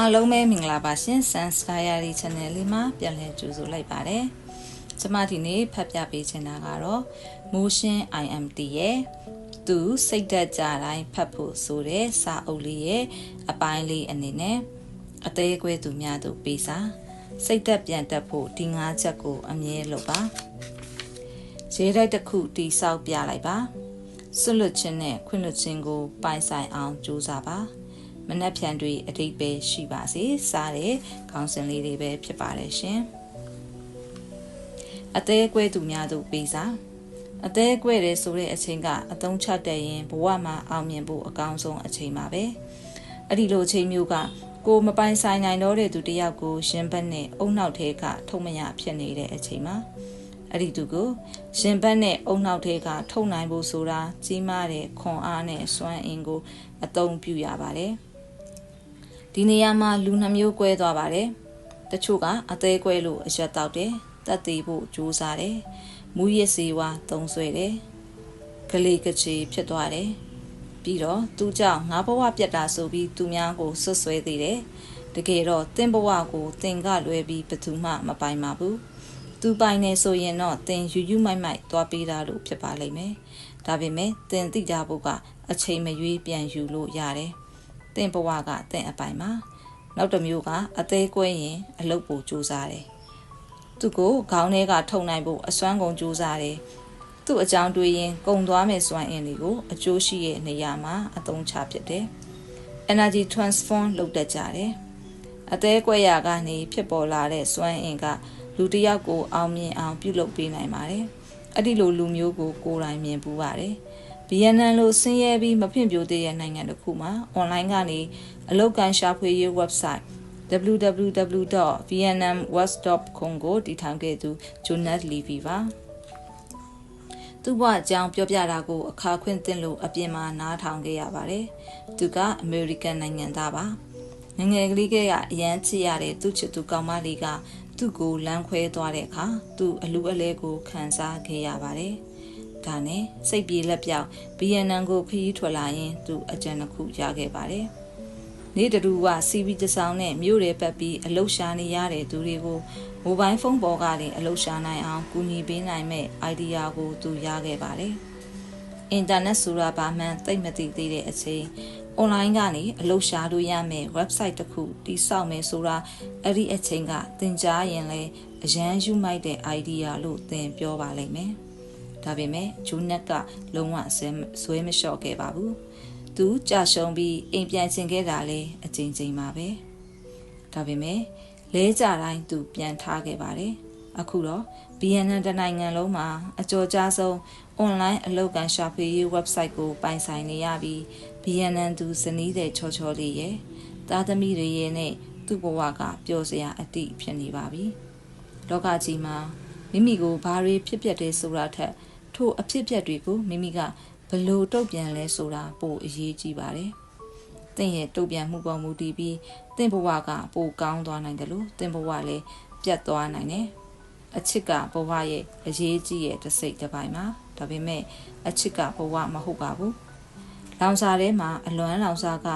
အားလုံးပဲမင်္ဂလာပါရှင် Sans Diary Channel လေးမှာပြန်လည်ကြိုဆိုလိုက်ပါတယ်။ကျမဒီနေ့ဖတ်ပြပေးချင်တာကတော့ Motion IMT ရဲ့သူစိတ်သက်ကြတိုင်းဖတ်ဖို့ဆိုတဲ့စာအုပ်လေးရဲ့အပိုင်းလေးအနေနဲ့အသေးအကွဲသူများတို့ပေးစာစိတ်သက်ပြန်တက်ဖို့ဒီ၅ချက်ကိုအမြဲလုပ်ပါ။ရေးတိုက်တစ်ခုတိဆောက်ပြလိုက်ပါ။ဆွလွတ်ခြင်းနဲ့ခွင့်လွတ်ခြင်းကိုပိုင်ဆိုင်အောင်ကြိုးစားပါ။ မနှက်ဖြန်တွေအတိတ်ပဲရှိပါစေစားတဲ့ခေါင်းစဉ်လေးတွေပဲဖြစ်ပါတယ်ရှင်အသေးအကွဲသူများတို့ပေးစားအသေးအကွဲတယ်ဆိုတဲ့အချိန်ကအတုံးချတဲ့ရင်ဘဝမှာအောင်မြင်ဖို့အကောင်းဆုံးအချိန်ပါပဲအဲ့ဒီလိုအချိန်မျိုးကကိုမပိုင်ဆိုင်နိုင်တော့တဲ့သူတယောက်ကိုရှင်ဘက်နဲ့အုံနောက်ထဲကထုံမရဖြစ်နေတဲ့အချိန်မှာအဲ့ဒီသူကိုရှင်ဘက်နဲ့အုံနောက်ထဲကထုံနိုင်ဖို့ဆိုတာကြီးမားတဲ့ခွန်အားနဲ့စွမ်းအင်ကိုအသုံးပြုရပါတယ်။ ဒီနေရာမှာလူနှမျိုးကွဲသွားပါတယ်တချို့ကအသေးကွဲလို့အရက်တောက်တယ်တက်သေးဖို့ကြိုးစားတယ်မူရစ်စေဝါသုံးဆွဲတယ်ကလေးကချေဖြစ်သွားတယ်ပြီးတော့သူကြောင့်ငါဘဝပြတ်တာဆိုပြီးသူများကိုဆွဆွဲသေးတယ်တကယ်တော့သင်ဘဝကိုသင်ကလွဲပြီးဘယ်သူမှမပိုင်ပါဘူးသူပိုင်နေဆိုရင်တော့သင်ယူယူမိုက်မိုက်သွားပေးတာလို့ဖြစ်ပါလိမ့်မယ်ဒါပေမဲ့သင်သိကြဖို့ကအချိန်မရွေးပြန်ယူလို့ရတယ် တင့်ဘဝကတင့်အပိုင်မှာနောက်တစ်မျိုးကအသေးကွဲရင်အလုတ်ပိုစူးစားတယ်သူကိုခေါင်းထဲကထုံနိုင်ဖို့အစွမ်းကုန်စူးစားတယ်သူ့အကြောင်းတွေးရင်ကုံသွားမယ်စွမ်းအင်တွေကိုအကျိုးရှိရဲ့နေရာမှာအသုံးချဖြစ်တယ် energy transform လုပ်တတ်ကြတယ်အသေးကွဲရာကနေဖြစ်ပေါ်လာတဲ့စွမ်းအင်ကလူတစ်ယောက်ကိုအောင်မြင်အောင်ပြုလုပ်ပေးနိုင်ပါတယ်အဲ့ဒီလိုလူမျိုးကိုကိုယ်တိုင်မြင်ပူပါတယ် ဗီယက်နမ်လိုဆင်းရဲပြီးမဖြင့်ပြိုသေးတဲ့နိုင်ငံတစ်ခုမှာအွန်လိုင်းကနေအလုပ်ကန်ရှာဖွေရေး website www.vietnamwest.com ကိုတည်ထောင်ခဲ့သူ Jonas Levy ပါသူ့ဘဝအကြောင်းပြောပြတာကိုအခါခွင့်တင်လို့အပြင်မှာနားထောင်ခဲ့ရပါတယ်။သူကအမေရိကန်နိုင်ငံသားပါ။ငငယ်ကလေးကရအရန်ချစ်ရတဲ့သူ့ချစ်သူကောင်မလေးကသူ့ကိုလမ်းခွဲသွားတဲ့အခါသူ့အလူအလဲကိုခံစားခဲ့ရပါတယ်။ ဒါနဲ့စိတ်ပြေလက်ပြောက်ဗီယက်နမ်ကိုခရီးထွက်လာရင်သူအကြံတစ်ခုရခဲ့ပါတယ်။နေတူကစီဗီတဆောင်နဲ့မြို့ရဲပတ်ပြီးအလုရှာနေရတဲ့သူတွေကိုမိုဘိုင်းဖုန်းပေါ်ကလည်းအလုရှာနိုင်အောင်ကူညီပေးနိုင်မဲ့ idea ကိုသူရခဲ့ပါတယ်။အင်တာနက်ဆိုတာဘာမှသိမသိသေးတဲ့အချိန်အွန်လိုင်းကနေအလုပ်ရှာလို့ရမယ် website တစ်ခုတိစောက်မယ်ဆိုတာအဲ့ဒီအချိန်ကသင်ကြားရင်လဲအရန်ယူမိုက်တဲ့ idea လို့သင်ပြောပါလိမ့်မယ်။ ဒါပေမဲ့ဂျူနက်ကလုံးဝဆွဲမလျှော့ခဲ့ပါဘူးသူကြာရှုံးပြီးအိမ်ပြန်ချင်ခဲ့တာလဲအချိန်ချင်းပါပဲဒါပေမဲ့လဲကြတိုင်းသူပြန်ထားခဲ့ပါတယ်အခုတော့ BNN တနိုင်ငံလုံးမှာအကြော်ကြားဆုံး online အလုပ်ကန်ရှာဖွေရေး website ကိုပိုင်ဆိုင်နေရပြီး BNN သူဇနီးတဲ့ချောချောလေးရဲ့သားသမီးတွေရဲ့နဲ့သူ့ဘဝကပျော်စရာအတိဖြစ်နေပါပြီလောကကြီးမှာမိမိကိုဘာတွေဖြစ်ပျက်တယ်ဆိုတာထက် ထိုအဖြစ်အပျက်တွေကိုမိမိကဘလို့တုတ်ပြန်လဲဆိုတာပိုအရေးကြီးပါတယ်။တင့်ရဲ့တုတ်ပြန်မှုပေါ်မူတည်ပြီးတင့်ဘဝကပိုကောင်းသွားနိုင်တယ်လို့တင့်ဘဝလည်းပြတ်သွားနိုင်တယ်။အချစ်ကဘဝရဲ့အရေးကြီးရဲ့တစ်စိတ်တစ်ပိုင်းမှာဒါပေမဲ့အချစ်ကဘဝမဟုတ်ပါဘူး။လောင်စာထဲမှာအလွမ်းလောင်စာက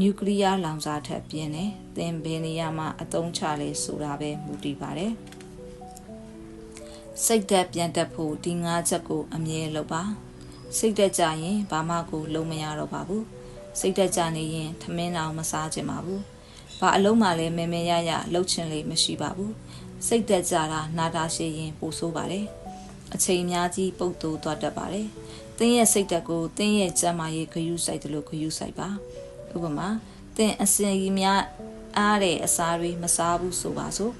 နျူကလ িয়ার လောင်စာထက်ပြင်းတယ်။သင်ဘယ်နေရာမှာအသုံးချလဲဆိုတာပဲမူတည်ပါတယ်။ စိတ်သက်ပြန်တက်ဖို့ဒီ၅ချက်ကိုအမြဲလုပ်ပါစိတ်သက်ကြရင်ဘာမှကိုလုံးမရတော့ပါဘူးစိတ်သက်ကြနေရင်ထမင်းအောင်မစားချင်ပါဘူးဘာအလုံးမှလည်းမဲမဲရရလှုပ်ချင်လေမရှိပါဘူးစိတ်သက်ကြတာနာတာရှိရင်ပိုဆိုးပါတယ်အချိန်အများကြီးပုတ်တိုးသွားတတ်ပါတယ်တင်းရဲ့စိတ်သက်ကိုတင်းရဲ့ကြမ်းမာရေးဂယုစိုက်တယ်လို့ဂယုစိုက်ပါဥပမာတင်းအစင်ကြီးများအားတဲ့အစာတွေမစားဘူးဆိုပါစို့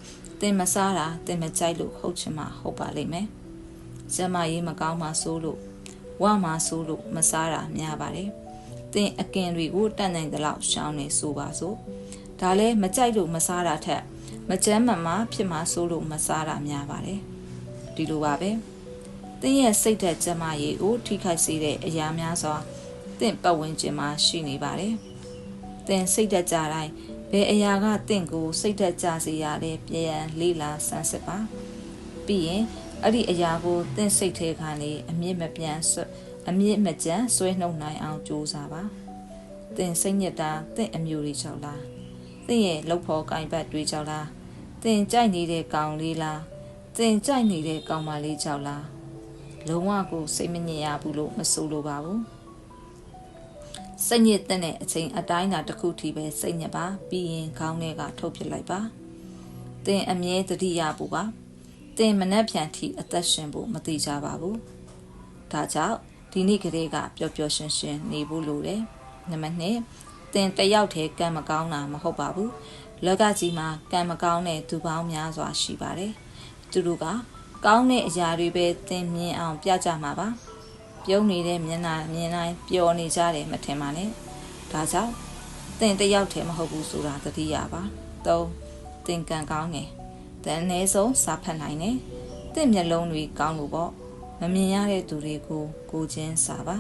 တင်မစားတာတင်မကြိုက်လို့ဟုတ်ချင်မှဟုတ်ပါလိမ့်မယ်။ကျမရေးမကောင်းမှဆိုးလို့ဝမှဆိုးလို့မစားတာများပါတယ်။တင်အကင်တွေကိုတတ်နိုင်သလောက်ရှောင်းနေဆိုပါစို့။ဒါလည်းမကြိုက်လို့မစားတာထက်မကြမ်းမမာဖြစ်မှဆိုးလို့မစားတာများပါတယ်။ဒီလိုပါပဲ။တင်းရဲ့စိတ်သက်ကျမရေးကိုထိခိုက်စေတဲ့အရာများစွာတင့်ပတ်ဝန်းကျင်မှာရှိနေပါတယ်။တင်စိတ်သက်ကြတိုင်း ဘယ်အရာကတင့်ကိုစိတ်သက်ကြစေရလဲပြန်လေ့လာဆန်းစစ်ပါပြီးရင်အဲ့ဒီအရာကိုတင့်စိတ်ထဲကနေအမြင့်မပြန်အမြင့်မကြမ်းဆွဲနှုတ်နိုင်အောင်ကြိုးစားပါတင့်စိတ်ညစ်တာတင့်အမျိုးတွေချောက်လားသင်ရဲ့လှုပ်ဖော်ကိုင်ပတ်တွေကြောင့်လားသင်ကြိုက်နေတဲ့ကောင်လေးလားသင်ကြိုက်နေတဲ့ကောင်မလေးကြောင့်လားလုံးဝကိုစိတ်မညစ်ရဘူးလို့မဆိုလိုပါဘူး စိတ်ညစ်တဲ့အချိန်အတိုင်းသာတစ်ခုထိပဲစိတ်ညစ်ပါပြီးရင်ခေါင်းထဲကထုတ်ပစ်လိုက်ပါသင်အမြဲတတိယပူပါသင်မနှက်ဖြန်ထိအသက်ရှင်ဖို့မတိကြပါဘူးဒါကြောင့်ဒီနေ့ကလေးကပျော်ပျော်ရွှင်ရွှင်နေဖို့လိုတယ်နံပါတ်2သင်တယောက်တည်းကံမကောင်းတာမဟုတ်ပါဘူးလောကကြီးမှာကံမကောင်းတဲ့သူပေါင်းများစွာရှိပါတယ်သူတို့ကကောင်းတဲ့အရာတွေပဲသင်မြင်အောင်ပြကြမှာပါ ပြုံးနေတဲ့မျက်နှာမြင်တိုင်းပျော်နေကြတယ်မထင်ပါနဲ့ဒါကြောင့်သင်တယောက်တည်းမဟုတ်ဘူးဆိုတာသတိရပါ၃သင်ကံကောင်းတယ်တန်အနည်းဆုံးစာဖတ်နိုင်တယ်သင်မျက်လုံးတွေကောင်းလို့ပေါ့မမြင်ရတဲ့သူတွေကိုကိုချင်းစာပါ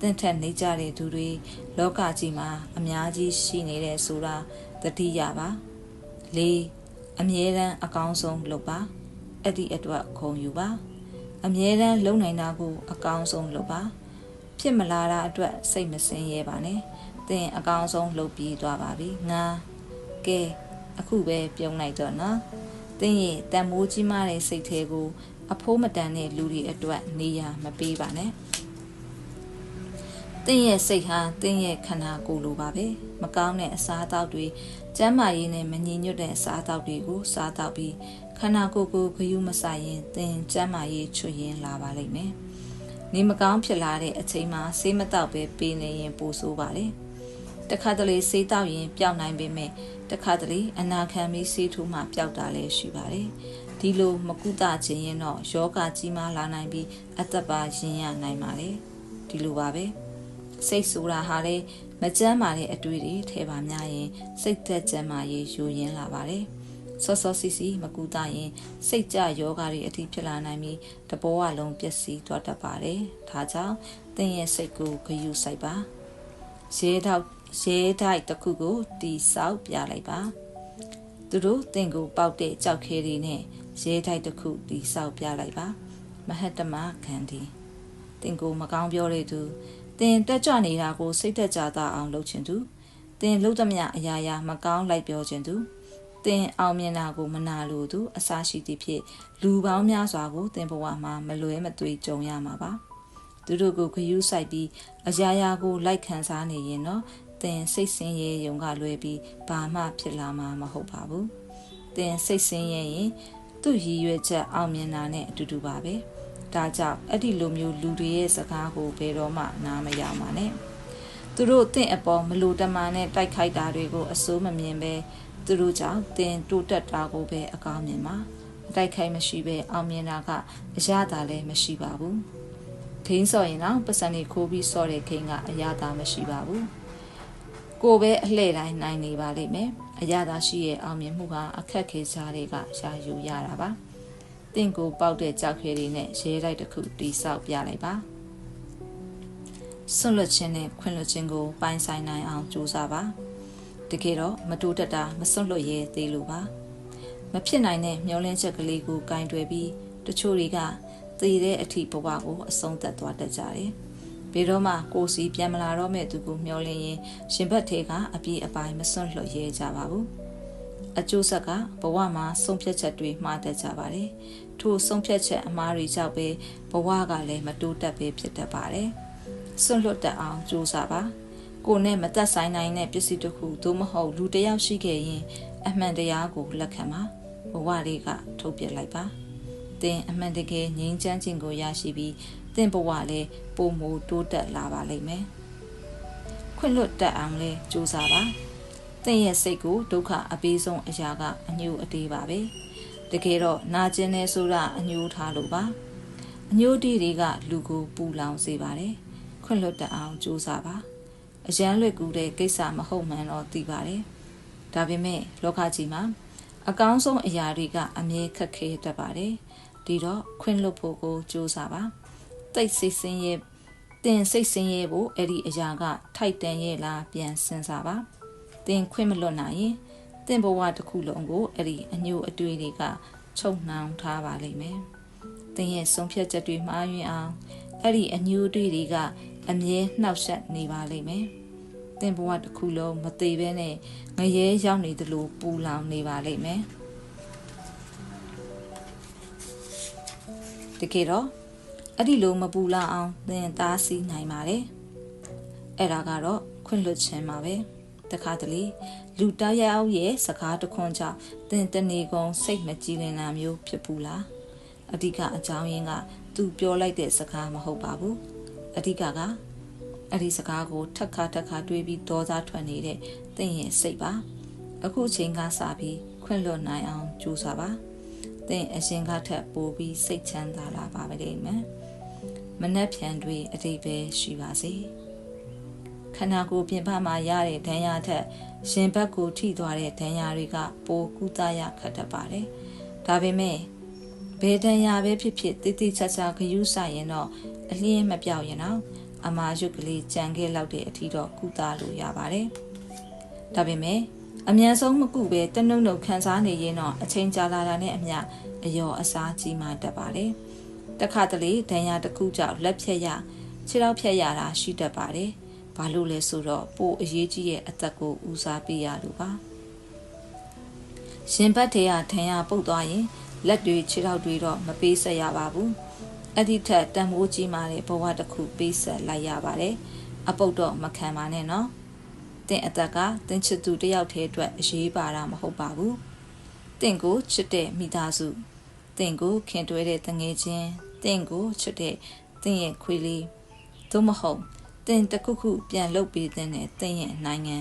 တင့်ထက်နေကြတဲ့သူတွေလောကကြီးမှာအများကြီးရှိနေတဲ့ဆိုတာသတိရပါ၄အမြဲတမ်းအကောင်းဆုံးလုပ်ပါအဲ့ဒီအတွက်ခုံယူပါ အမြဲတမ်းလုံနိုင်တာကိုအကောင်းဆုံးလုပ်ပါဖြစ်မလာတာအတွက်စိတ်မစင်းရဲပါနဲ့သင်အကောင်းဆုံးလုပ်ပြီးသွားပါပြီငါကဲအခုပဲပြုံးလိုက်တော့နော်သင်ရဲ့တန်မိုးကြီးမားတဲ့စိတ်သေးကိုအဖိုးမတန်တဲ့လူတွေအတွက်နေရာမပေးပါနဲ့သင်ရဲ့စိတ်ဟာသင်ရဲ့ခန္ဓာကိုယ်လိုပါပဲမကောင်းတဲ့အစားအသောက်တွေကျန်းမာရေးနဲ့မညီညွတ်တဲ့အစားအသောက်တွေကိုစားတော့ပြီး ခန္ဓာကိုယ်ကိုဂယုမဆိုင်ရင်သင်ကျန်းမာရေးချွတ်ရင်လာပါလိမ့်မယ်နေမကောင်းဖြစ်လာတဲ့အချိန်မှာဆေးမတောက်ပဲပေးနေရင်ပိုဆိုးပါတယ်တခါတလေဆေးတောက်ရင်ပျောက်နိုင်ပေမဲ့တခါတလေအနာခံပြီးဆေးထိုးမှပျောက်တာလည်းရှိပါတယ်ဒီလိုမကုသခြင်းရင်တော့ယောဂကြီးမားလာနိုင်ပြီးအသက်ပါရင်ရနိုင်ပါလေဒီလိုပါပဲစိတ်ဆိုတာဟာလေမကြမ်းပါတဲ့အတွေ့တွေထဲပါများရင်စိတ်သက်ကြမ်းမာရေးယိုယင်းလာပါတယ် ဆော့ဆော့စီစီမကူတာရင် စိတ်ကြယောဂါတွေအထိဖြစ်လာနိုင်ပြီးတဘောအလုံးပျက်စီးသွားတတ်ပါတယ်ဒါကြောင့်သင်ရဲ့စိတ်ကိုဂယုစိုက်ပါရဲတော့ရဲတိုက်တစ်ခုကိုတီဆောက်ပြလိုက်ပါသူတို့သင်ကိုပေါက်တဲ့ကြောက်ခဲတွေနဲ့ရဲတိုက်တစ်ခုတီဆောက်ပြလိုက်ပါမဟတ္တမခန္ဒီသင်ကိုမကောင်းပြောတဲ့သူသင်တက်ကြွနေတာကိုစိတ်သက်ကြတာအောင်လုပ်ချင်သူသင်လှုပ်သမျှအရာရာမကောင်းလိုက်ပြောချင်သူ သင်အောင်မြင်တာကိုမနာလိုသူအစာရှိသည့်ဖြစ်လူပေါင်းများစွာကိုသင်ဘဝမှာမလွဲမသွေကြုံရမှာပါသူတို့ကိုခယူးဆိုင်ပြီးအရာရာကိုလိုက်ခံစားနေရင်တော့သင်စိတ်ဆင်းရဲယုံကလွဲပြီးဘာမှဖြစ်လာမှာမဟုတ်ပါဘူးသင်စိတ်ဆင်းရဲရင်သူ့ရည်ရွယ်ချက်အောင်မြင်တာနဲ့အတူတူပါပဲဒါကြောင့်အဲ့ဒီလိုမျိုးလူတွေရဲ့စကားကိုဘယ်တော့မှနားမရပါနဲ့သူတို့တင့်အပေါ်မလိုတမာနဲ့တိုက်ခိုက်တာတွေကိုအစိုးမမြင်ပဲ သူတို့ကြောင့်တင်တိုးတက်တာကိုပဲအကောင်းမြင်ပါတိုက်ခိုက်မရှိပဲအောင်မြင်တာကအရသာလည်းမရှိပါဘူးခင်းစော်ရင်တော့ပတ်စံနေခိုးပြီးစော်တဲ့ခင်းကအရသာမရှိပါဘူးကိုပဲအလှဲ့တိုင်းနိုင်နေပါလိမ့်မယ်အရသာရှိရဲ့အောင်မြင်မှုကအခက်ခဲစားတွေကရှာယူရတာပါတင့်ကိုပေါက်တဲ့ကြောက်ခဲတွေနဲ့ရဲလိုက်တစ်ခုတိဆောက်ပြလိုက်ပါဆွန့်လွတ်ခြင်းနဲ့ခွင့်လွတ်ခြင်းကိုပိုင်ဆိုင်နိုင်အောင်ကြိုးစားပါ တကယ်တော့မတိုးတက်တာမစွန့်လွတ်ရဲသေးလို့ပါမဖြစ်နိုင်တဲ့မျောလင်းချက်ကလေးကိုကင်တွယ်ပြီးတချို့တွေကသေတဲ့အထိဘဝကိုအဆုံးသတ်သွားတတ်ကြတယ်ဘယ်တော့မှကိုစီပြန်မလာတော့မဲ့သူကိုမျောလင်းရင်ရှင်ဘတ်ထဲကအပြေးအပိုင်းမစွန့်လွတ်ရဲကြပါဘူးအကျိုးဆက်ကဘဝမှာဆုံးဖြတ်ချက်တွေမှားတတ်ကြပါတယ်ထို့ဆုံးဖြတ်ချက်အမှားတွေကြောင့်ပဲဘဝကလည်းမတိုးတက်ပဲဖြစ်တတ်ပါတယ်စွန့်လွတ်တတ်အောင်ကြိုးစားပါ ကိုနဲ့မသက်ဆိုင်နိုင်တဲ့ပစ္စည်းတစ်ခုသို့မဟုတ်လူတစ်ယောက်ရှိခဲ့ရင် အမှန်တရားကိုလက်ခံပါဘဝလေးကထုတ်ပြလိုက်ပါသင်အမှန်တကယ်ငြိမ်းချမ်းခြင်းကိုရရှိပြီးသင်ဘဝလည်းပုံမူတိုးတက်လာပါလိမ့်မယ်ခွင့်လွတ်တတ်အောင်လဲကြိုးစားပါသင်ရဲ့စိတ်ကိုဒုက္ခအပေးဆုံးအရာကအညှို့အတေးပါပဲတကယ်တော့နာကျင်နေဆိုတာအညှို့ထားလို့ပါအညှို့တီတွေကလူကိုပူလောင်စေပါတယ်ခွင့်လွတ်တတ်အောင်ကြိုးစားပါ အရန်လွယ်ကူတဲ့ကိစ္စမဟုတ်မှန်တော့သိပါတယ်။ဒါပေမဲ့လောကကြီးမှာအကောင်းဆုံးအရာတွေကအမြဲခက်ခဲတတ်ပါတယ်။ဒီတော့ခွင့်လွတ်ဖို့ကိုကြိုးစားပါ။တိတ်စိတ်ဆင်းရဲတင်စိတ်ဆင်းရဲဖို့အဲ့ဒီအရာက ထိုက်တန်ရဲ့လားပြန်စဉ်းစားပါ။တင်ခွင့်မလွတ်နိုင်ရင်တင်ဘဝတစ်ခုလုံးကိုအဲ့ဒီအညို့အတွေ့တွေကချုပ်နှောင်ထားပါလိမ့်မယ်။တင်ရဲ့ဆုံးဖြတ်ချက်တွေမှားယွင်းအောင်အဲ့ဒီအညို့အတွေ့တွေကအမြဲနှောက်ယှက်နေပါလိမ့်မယ်။ သင်ဘဝတစ်ခုလုံးမသေးဘဲနဲ့ငရဲရောက်နေသလိုပူလောင်နေပါလိမ့်မယ်တကယ်တော့အဲ့ဒီလိုမပူလာအောင်သင်သားစီးနိုင်ပါတယ်အဲ့ဒါကတော့ခွင့်လွတ်ခြင်းပါပဲတခါတလေလူတယောက်ရဲ့စကားတခွန်းကြောင့်သင်တနေကုန်စိတ်မကြည်လင်တာမျိုးဖြစ်ဘူးလားအဓိကအကြောင်းရင်းကသူပြောလိုက်တဲ့စကားမဟုတ်ပါဘူးအဓိကက အဲ့ဒီစကားကိုထက်ခါထက်ခါတွေးပြီးဒေါသထွက်နေတဲ့သင်ရဲ့စိတ်ပါအခုချိန်ကစပြီးခွင့်လွတ်နိုင်အောင်ကြိုးစားပါသင်အရှင်ကထက်ပိုပြီးစိတ်ချမ်းသာလာပါလိမ့်မယ်မနှက်ဖြန်တွေအတိတ်ပဲရှိပါစေခန္ဓာကိုယ်ပြင်ပမှာရတဲ့ဒဏ်ရာထက်ရှင်ဘက်ကိုထိသွားတဲ့ဒဏ်ရာတွေကပိုကုသရခက်တတ်ပါတယ်ဒါပေမဲ့ဘယ်ဒဏ်ရာပဲဖြစ်ဖြစ်တိတိကျကျဂယုဆိုင်ရင်တော့အလင်းမပြောက်ရင်တော့ အမာရုပ်ကလေးကြံခဲ့လောက်တဲ့အထီတော့ကုသလို့ရပါတယ်ဒါပေမဲ့အမြန်ဆုံးမကုပဲတနှုံနှုံခံစားနေရင်တော့အချိန်ကြာလာတာနဲ့အမျှအယောအစားကြီးမှတက်ပါတယ်တခါတလေဒဏ်ရာတစ်ခုကြောင့်လက်ဖြတ်ရခြေထောက်ဖြတ်ရတာရှိတတ်ပါတယ်ဘာလို့လဲဆိုတော့ပိုအရေးကြီးရဲ့အသက်ကိုဦးစားပေးရလို့ပါရှင်ဘတ်ထေရထံရပုတ်သွားရင်လက်တွေခြေထောက်တွေတော့မပေးဆက်ရပါဘူး အဲ့ဒီထက်တန်မိုးကြီးမာတဲ့ဘဝတစ်ခုပေးဆက်လိုက်ရပါတယ်အပုတ်တော့မခံပါနဲ့နော်တင့်အသက်ကတင်ချစ်သူတယောက်တည်းအတွက်အရေးပါတာမဟုတ်ပါဘူးတင့်ကိုချစ်တဲ့မိသားစုတင့်ကိုခင်တွဲတဲ့တငယ်ချင်းတင့်ကိုချစ်တဲ့တင့်ရဲ့ခွေးလေးသို့မဟုတ်တင်တခုခုပြန်လုပ်ပေးတဲ့တင်ရဲ့နိုင်ငံ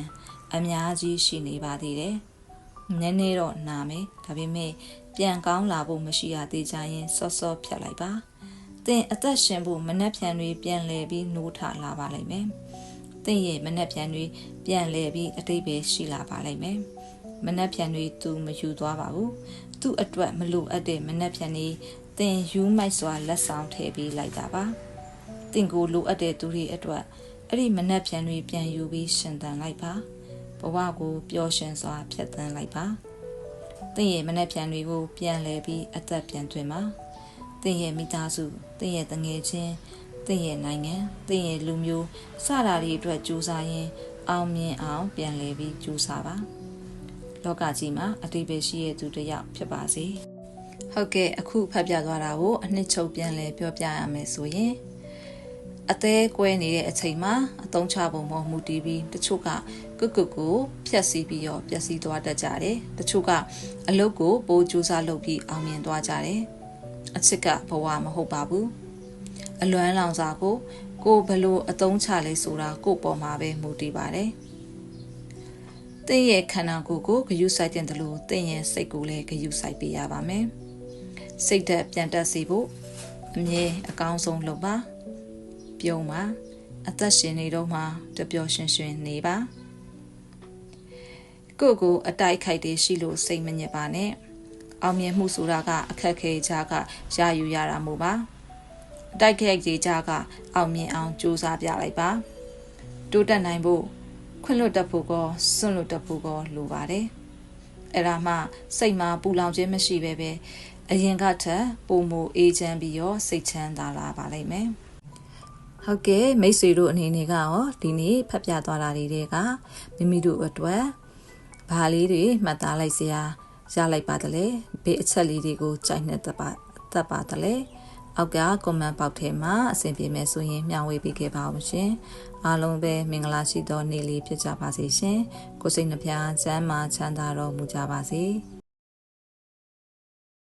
အများကြီးရှိနေပါသေးတယ်။နည်းနည်းတော့နာမယ်ဒါပေမဲ့ပြန်ကောင်းလာဖို့မရှိရသေးကြရင်စောစောဖြတ်လိုက်ပါ။ တင်အသက်ရှင်ဖို့မနှက်ဖြန်တွေပြန်လဲပြီးနိုးထလာပါလိမ့်မယ်။တင်ရဲ့မနှက်ဖြန်တွေပြန်လဲပြီးအတိတ်ပဲရှိလာပါလိမ့်မယ်။မနှက်ဖြန်တွေသူမယူသွားပါဘူး။သူ့အတွက်မလိုအပ်တဲ့မနှက်ဖြန်တွေတင်ယူမိုက်စွာလက်ဆောင်ထည့်ပေးလိုက်တာပါ။တင့်ကိုလိုအပ်တဲ့သူတွေအတွက်အဲ့ဒီမနှက်ဖြန်တွေပြန်ယူပြီးရှင်သန်လိုက်ပါဘဝကိုပျော်ရွှင်စွာဖြတ်သန်းလိုက်ပါတင့်ရဲ့မနှက်ဖြန်တွေကိုပြန်လဲပြီးအသက်ပြန်သွင်းပါ တင့်ရဲ့မိသားစုတင့်ရဲ့တငယ်ချင်းတင့်ရဲ့နိုင်ငံတင့်ရဲ့လူမျိုးစတာတွေအတွက်ကြိုးစားရင် အောင်မြင်အောင်ပြန်လဲပြီးကြိုးစားပါလောကကြီးမှာအတိတ်ပဲရှိရဲ့သူတစ်ယောက်ဖြစ်ပါစေဟုတ်ကဲ့အခုဖတ်ပြသွားတာကိုအနှစ်ချုပ်ပြန်လဲပြောပြရမယ်ဆိုရင်အသေးကွဲနေတဲ့အချိန်မှာအသုံးချပုံပေါ်မူတည်ပြီးတချို့ကကုကုကိုဖြက်စီးပြီးတော့ပျက်စီးသွားတတ်ကြတယ်တချို့ကအလုတ်ကိုပိုးကြိုးစားလုပ်ပြီးအောင်မြင်သွားကြတယ် အချစ်ကဘဝမဟုတ်ပါဘူးအလွမ်းလောင်စာကိုကိုဘလို့အသုံးချလဲဆိုတာကိုပေါ်မှာပဲမူတည်ပါတယ်တင့်ရဲ့ခန္ဓာကိုယ်ကိုဂယုစိုက်တဲ့တလို့တင့်ရဲ့စိတ်ကိုလည်းဂယုစိုက်ပေးရပါမယ်စိတ်ဓာတ်ပြန်တက်စေဖို့အမြဲအကောင်းဆုံးလုပ်ပါပြုံးပါအသက်ရှင်နေတော့မှတပျော်ရွှင်ရွှင်နေပါကိုကိုအတိုက်ခိုက်တွေရှိလို့စိတ်မညစ်ပါနဲ့ အောင်မြင်မှုဆိုတာက အခက်ခဲကြကရယူရတာမို့ပါအတိုက်ခိုက်တွေကြကအောင်မြင်အောင်ကြိုးစားပြလိုက်ပါတိုးတက်နိုင်ဖို့ခွင့်လွတ်တတ်ဖို့ကောစွန့်လွတ်တတ်ဖို့ကောလိုပါတယ်အဲ့ဒါမှစိတ်မှာပူလောင်ခြင်းမရှိပဲပဲအရင်ကထက်ပုံမူအေးချမ်းပြီးရောစိတ်ချမ်းသာလာပါလိမ့်မယ်ဟုတ်ကဲ့မိတ်ဆွေတို့အနေနဲ့ကရောဒီနေ့ဖတ်ပြသွားတာတွေကမိမိတို့အတွက်ဘာလေးတွေမှတ်သားလိုက်စရာ ရလိုက်ပါတလဲဘေးအချက်လေးတွေကိုကြိုက်နေတတ်ပါတတ်ပါတလဲအောက်က comment box ထဲမှာအဆင်ပြေမယ်ဆိုရင်မျှဝေပေးခဲ့ပါအောင်ရှင်အားလုံးပဲမင်္ဂလာရှိသောနေ့လေးဖြစ်ကြပါစေရှင်ကိုစိတ်နှပြချမ်းသာချမ်းသာတော်မူကြပါစေ။